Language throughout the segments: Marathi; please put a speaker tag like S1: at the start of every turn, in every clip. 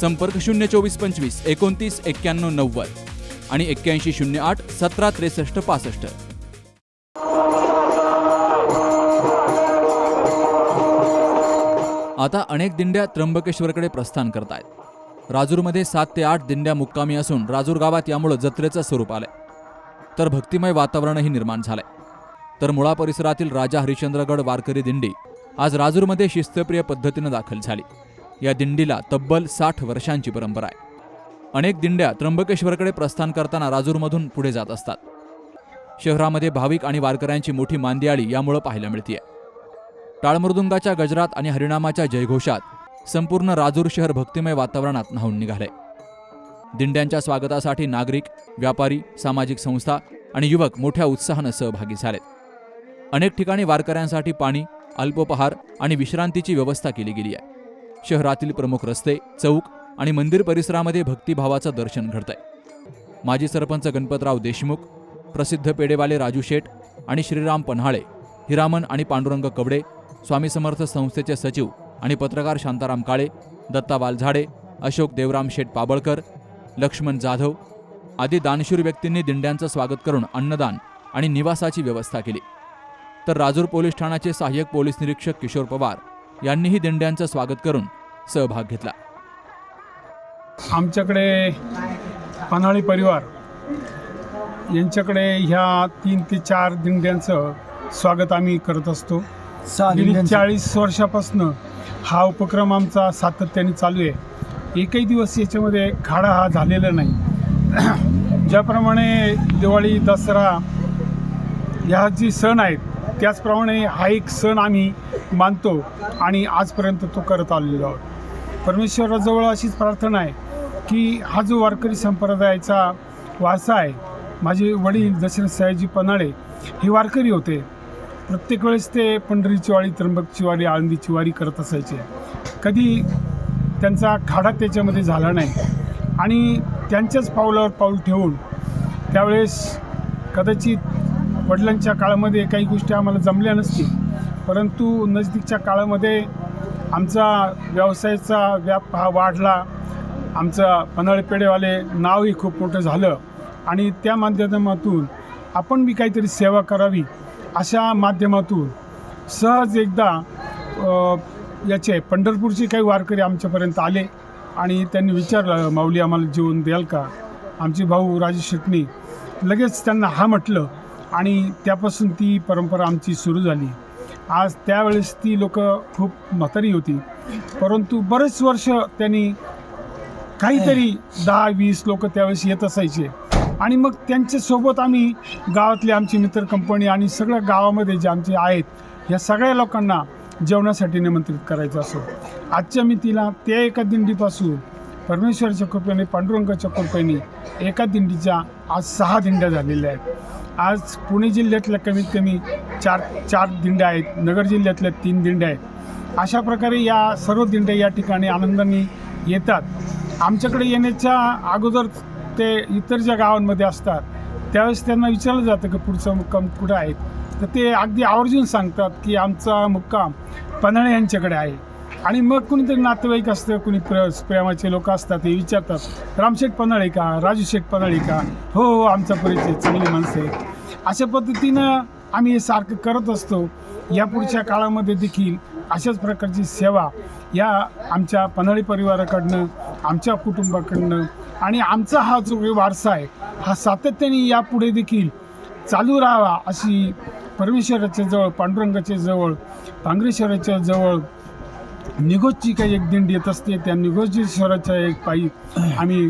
S1: संपर्क शून्य चोवीस पंचवीस एकोणतीस एक्क्याण्णव नव्वद आणि एक्क्याऐंशी शून्य आठ सतरा त्रेसष्ट पासष्ट. आता अनेक दिंड्या त्र्यंबकेश्वरकडे प्रस्थान करतायत. राजूरमध्ये सात ते आठ दिंड्या मुक्कामी असून राजूर गावात यामुळे जत्रेचं स्वरूप आलंय. तर भक्तिमय वातावरणही निर्माण झालंय. तर मुळा परिसरातील राजा हरिश्चंद्रगड वारकरी दिंडी आज राजूरमध्ये शिस्तप्रिय पद्धतीनं दाखल झाली. या दिंडीला तब्बल साठ वर्षांची परंपरा आहे. अनेक दिंड्या त्र्यंबकेश्वरकडे प्रस्थान करताना राजूरमधून पुढे जात असतात. शहरामध्ये भाविक आणि वारकऱ्यांची मोठी मांदियाळी यामुळं पाहायला मिळतीय. टाळमृदुंगाच्या गजरात आणि हरिणामाच्या जयघोषात संपूर्ण राजूर शहर भक्तिमय वातावरणात न्हावून निघाले दिंड्यांच्या स्वागतासाठी नागरिक व्यापारी सामाजिक संस्था आणि युवक मोठ्या उत्साहानं सहभागी झालेत. अनेक ठिकाणी वारकऱ्यांसाठी पाणी अल्पोपहार आणि विश्रांतीची व्यवस्था केली गेली आहे. शहरातील प्रमुख रस्ते चौक आणि मंदिर परिसरामध्ये भक्तिभावाचं दर्शन घडतंय. माजी सरपंच गणपतराव देशमुख प्रसिद्ध पेडेवाले राजू शेठ आणि श्रीराम पन्हाळे हिरामन आणि पांडुरंग कवडे स्वामी समर्थ संस्थेचे सचिव आणि पत्रकार शांताराम काळे दत्ता वालझाडे अशोक देवराम शेठ पाबळकर लक्ष्मण जाधव आदी दानशूर व्यक्तींनी दिंड्यांचं स्वागत करून अन्नदान आणि निवासाची व्यवस्था केली. तर राजूर पोलीस ठाण्याचे सहाय्यक पोलीस निरीक्षक किशोर पवार यांनीही दिंड्यांचं स्वागत करून सहभाग घेतला.
S2: आमच्याकडे पन्हाळी परिवार यांच्याकडे ह्या तीन ते चार दिंड्यांचं स्वागत आम्ही करत असतो. गेली. चाळीस वर्षापासून हा उपक्रम आमचा सातत्याने चालू आहे. एकही दिवस याच्यामध्ये खाडा हा झालेला नाही. ज्याप्रमाणे दिवाळी दसरा ह्या जी सण आहेत त्याचप्रमाणे हा एक सण आम्ही मानतो आणि आजपर्यंत तो करत आलेलो आहोत. परमेश्वराजवळ अशीच प्रार्थना आहे की हा जो वारकरी संप्रदायाचा वारसा आहे माझे वडील दशरथ साहेबजी पन्हाळे हे वारकरी होते. प्रत्येक वेळेस ते पंढरीची वाळी त्र्यंबकची वारी आळंदीची वारी करत असायचे. कधी त्यांचा खाडा त्याच्यामध्ये झाला नाही. आणि त्यांच्याच पावलावर पाऊल ठेवून त्यावेळेस कदाचित वडिलांच्या काळामध्ये काही गोष्टी आम्हाला जमल्या नसतील. परंतु नजदीकच्या काळामध्ये आमचा व्यवसायाचा व्याप हा वाढला. आमचं पन्हाळे पेढेवाले नावही खूप मोठं झालं. आणि त्या माध्यमातून आपण बी काहीतरी सेवा करावी अशा माध्यमातून सहज एकदा याचे पंढरपूरचे काही वारकरी आमच्यापर्यंत आले आणि त्यांनी विचारलं माऊली आम्हाला जेवण द्याल का? आमचे भाऊ राजेश शेटणी. लगेच त्यांना हा म्हटलं आणि त्यापासून ती परंपरा आमची सुरू झाली. आज त्यावेळेस ती लोक खूप म्हातारी होती. परंतु बरेच वर्ष त्यांनी काहीतरी दहा वीस लोक त्यावेळेस येत असायचे. आणि मग त्यांच्यासोबत आम्ही गावातले आमची मित्र कंपनी आणि सगळ्या गावामध्ये जे आमचे आहेत या सगळ्या लोकांना जेवणासाठी निमंत्रित करायचं असो. आजच्या मितीला त्या एका दिंडीपासून परमेश्वराच्या कृपेने पांडुरंगाच्या कृपेने एका दिंडीच्या आज सहा दिंड्या झालेल्या आहेत. आज पुणे जिल्ह्यातल्या कमीत कमी चार चार दिंड्या आहेत. नगर जिल्ह्यातल्या तीन दिंड्या आहेत. अशा प्रकारे या सर्व दिंड्या या ठिकाणी आनंदाने येतात. आमच्याकडे येण्याच्या अगोदर ते इतर ज्या गावांमध्ये असतात त्यावेळेस त्यांना विचारलं जातं की पुढचा मुक्काम कुठं आहे? तर ते अगदी आवर्जून सांगतात की आमचा मुक्काम पन्हाळे यांच्याकडे आहे. आणि मग कुणीतरी नातेवाईक असतं कुणी प्र प्रेमाचे लोक असतात ते विचारतात रामशेठ पन्हाळे का राजू शेठ पन्हाळे का हो हो आमचा परिचय चांगली माणसं आहेत. अशा पद्धतीनं आम्ही हे सारखं करत असतो. या पुढच्या काळामध्ये देखील अशाच प्रकारची सेवा या आमच्या पन्हाळी परिवाराकडनं आमच्या कुटुंबाकडनं आणि आमचा हा जो वारसा आहे हा सातत्याने यापुढे देखील चालू राहावा अशी परमेश्वराच्या जवळ पांडुरंगाच्या जवळ पांगरेश्वराच्या जवळ निघोजची काही एक दिंडी येत असते त्या निघोजेश्वराच्या एक पायी आम्ही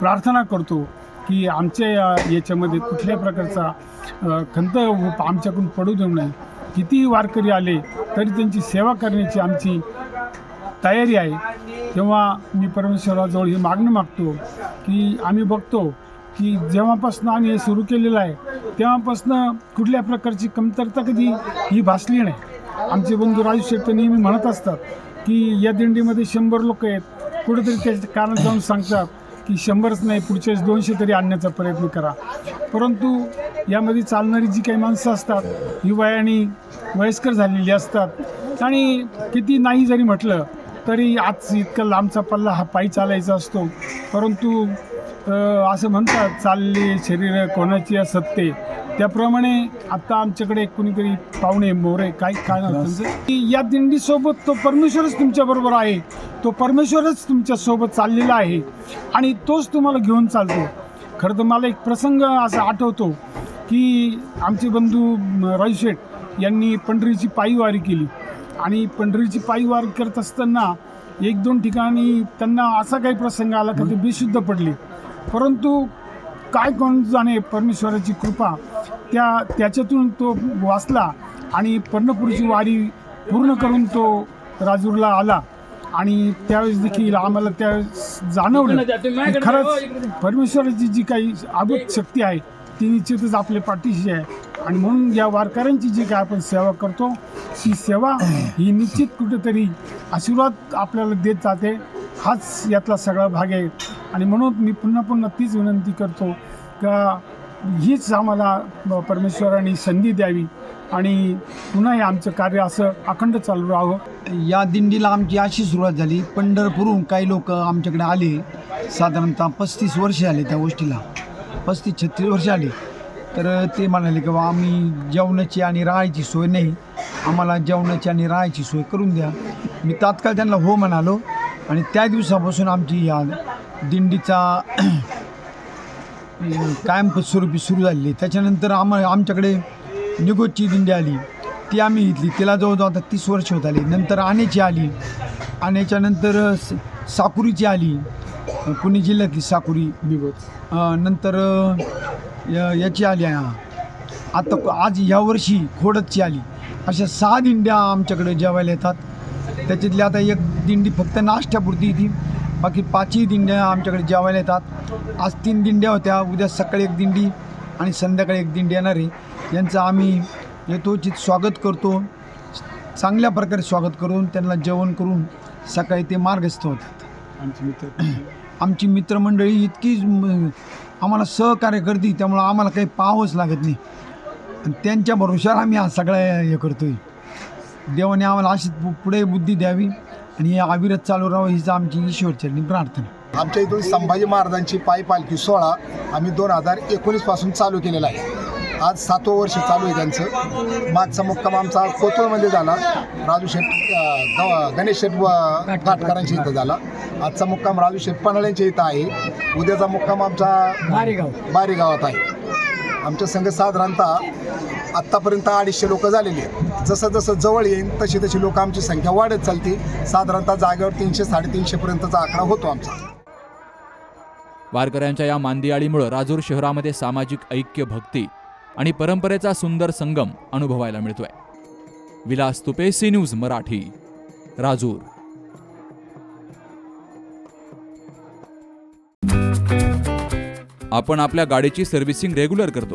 S2: प्रार्थना करतो की आमच्या या याच्यामध्ये कुठल्या प्रकारचा खंत आमच्याकडून पडू देऊ नये. कितीही वारकरी आले तरी त्यांची सेवा करण्याची आमची तयारी आहे. तेव्हा मी परमेश्वराजवळ ही मागणं मागतो की आम्ही बघतो की जेव्हापासून आम्ही हे सुरू केलेलं आहे तेव्हापासून कुठल्या प्रकारची कमतरता कधी ही भासली नाही. आमचे बंधू राजू शेठ नेहमी म्हणत असतात की या दिंडीमध्ये शंभर लोक आहेत. कुठेतरी त्याचे कारण जाऊन सांगतात की शंभरच नाही पुढच्या वेळेस दोनशे तरी आणण्याचा प्रयत्न करा. परंतु यामध्ये चालणारी जी काही माणसं असतात ही वयाने वयस्कर झालेली असतात आणि किती नाही जरी म्हटलं तरी आज इतका लांबचा पल्ला हा पायी चालायचा असतो. परंतु असं म्हणतात चालले शरीर कोणाची असत्ते त्याप्रमाणे आता आमच्याकडे कुणीतरी पाहुणे मोरे काय काय नाव त्यांचं? की या दिंडीसोबत तो परमेश्वरच तुमच्याबरोबर आहे. तो परमेश्वरच तुमच्यासोबत चाललेला आहे. आणि तोच तुम्हाला घेऊन चालतो. खरं तर मला एक प्रसंग असा आठवतो की आमचे बंधू म, यांनी पंढरीची पायीवारी केली. आणि पंढरीची पायीवारी करत असताना एक दोन ठिकाणी त्यांना असा काही प्रसंग आला की ते बेशुद्ध पडले. परंतु काय कोण जाणे परमेश्वराची कृपा? त्या त्याच्यातून तो वाचला आणि पंढरपूरची वारी पूर्ण करून तो राजूरला आला. आणि त्यावेळेस देखील आम्हाला त्यावेळेस जाणवलं की खरंच परमेश्वराची जी काही अभूत शक्ती आहे ती निश्चितच आपल्या पाठीशी आहे. आणि म्हणून या वारकऱ्यांची जी काय आपण सेवा करतो ही सेवा ही निश्चित कुठेतरी आशीर्वाद आपल्याला देत जाते. हाच यातला सगळा भाग आहे. आणि म्हणून मी पुन्हा पुन्हा तीच विनंती करतो का हीच आम्हाला परमेश्वराने संधी द्यावी आणि पुन्हा हे आमचं कार्य असं अखंड चालू राहावं
S3: या दिंडीला आमची अशी सुरुवात झाली. पंढरपूरहून काही लोक आमच्याकडे आले. साधारणतः पस्तीस वर्षे आले त्या गोष्टीला. पस्तीस छत्तीस वर्ष आले. तर ते म्हणाले की बा आम्ही जेवणाची आणि राहायची सोय नाही. आम्हाला जेवणाची आणि राहायची सोय करून द्या. मी तात्काळ त्यांना हो म्हणालो आणि त्या दिवसापासून आमची या दिंडीचा कायम स्वरूपी सुरू झालेली. त्याच्यानंतर आम आमच्याकडे निगोजची दिंडी आली. ती आम्ही घेतली. तिला जवळजवळ आता तीस वर्ष होत आली. नंतर आण्याची आली. आण्याच्या नंतर साकुरीची आली. पुणे जिल्ह्यातली साकुरी. निगोज नंतर य- याची आली आता आज ह्या वर्षी खोडदची आली. अशा सहा दिंड्या आमच्याकडे जेवायला येतात. त्याच्यातली आता एक दिंडी फक्त नाश्त्यापुरती येते. बाकी पाचही दिंड्या आमच्याकडे जेवायला येतात. आज तीन दिंड्या होत्या. उद्या सकाळी एक दिंडी आणि संध्याकाळी एक दिंडी येणार आहे. यांचं आम्ही यथोचित स्वागत करतो. चांगल्या प्रकारे स्वागत करून त्यांना जेवण करून सकाळी ते मार्गस्थ होतात.
S2: आमचे मित्र.
S3: आमची मित्रमंडळी इतकी आम्हाला सहकार्य करते त्यामुळं आम्हाला काही पाहावंच लागत नाही. आणि त्यांच्या भरोशावर आम्ही हा सगळा हे करतोय. देवाने आम्हाला अशीच पुढे बुद्धी द्यावी. आणि अविरत चालू राहावं हीच आमची ईश्वरचरणी प्रार्थना.
S4: आमच्या इथून संभाजी महाराजांची पायी पालखी सोहळा आम्ही दोन हजार एकोणीसपासून चालू केलेला आहे. आज सातवं वर्ष चालू आहे त्यांचं. मागचा मुक्काम आमचा कोथरूडमध्ये झाला. राजू शेठ ग- गणेश शेठ व- घाटकरांच्या इथं झाला. आजचा मुक्काम राजू शेठ पन्हाळ्यांच्या इथं आहे. उद्याचा मुक्काम आमचा
S3: बारेगाव.
S4: बारी गावात आहे. आमच्या संघ साधारणतः आत्तापर्यंत अडीचशे लोक झालेली आहेत. जसं जसं जवळ येईल तशी तशी लोक आमची संख्या वाढत चालते. साधारणतः जागेवर तीनशे साडेतीनशेपर्यंतचा आकडा होतो आमचा.
S1: वारकऱ्यांच्या या मांदियाळीमुळं राजूर शहरामध्ये सामाजिक ऐक्य भक्ती आणि परंपरेचा सुंदर संगम अनुभवायला मिळतोय. Vilas Tupe C News Marathi Rajur. आपण आपल्या गाडीची सर्व्हिसिंग रेग्युलर करतो.